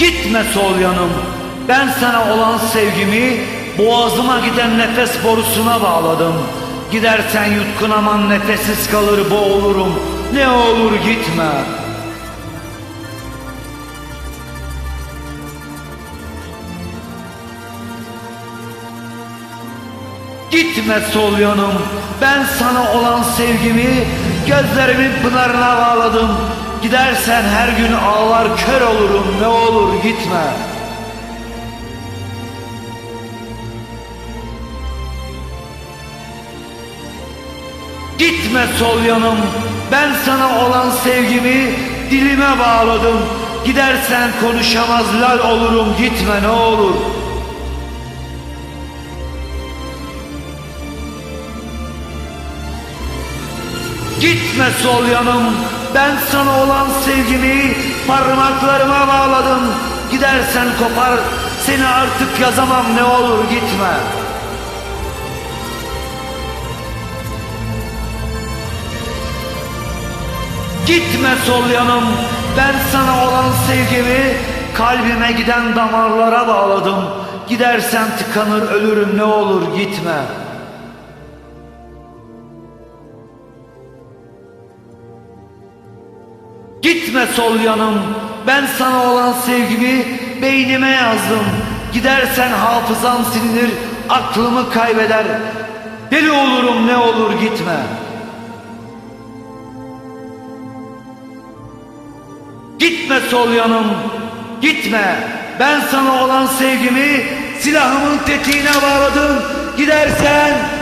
Gitme sol yanım. Ben sana olan sevgimi boğazıma giden nefes borusuna bağladım. Gidersen yutkunamam nefessiz kalır boğulurum. Ne olur gitme. Gitme sol yanım. Ben sana olan sevgimi gözlerimin pınarına bağladım. Gidersen her gün ağlar kör olurum. Ne olur gitme. Gitme sol yanım. Ben sana olan sevgimi dilime bağladım. Gidersen konuşamaz lal olurum. Gitme ne olur. Gitme sol yanım. Ben sana olan sevgimi parmaklarıma bağladım. Gidersen kopar. Seni artık yazamam ne olur gitme. Gitme sol yanım. Ben sana olan sevgimi kalbime giden damarlara bağladım. Gidersen tıkanır ölürüm ne olur gitme. Gitme sol yanım. Ben sana olan sevgimi beynime yazdım. Gidersen hafızam silinir, aklımı kaybeder. Deli olurum ne olur gitme. Gitme sol yanım, gitme. Ben sana olan sevgimi silahımın tetiğine bağladım. Gidersen.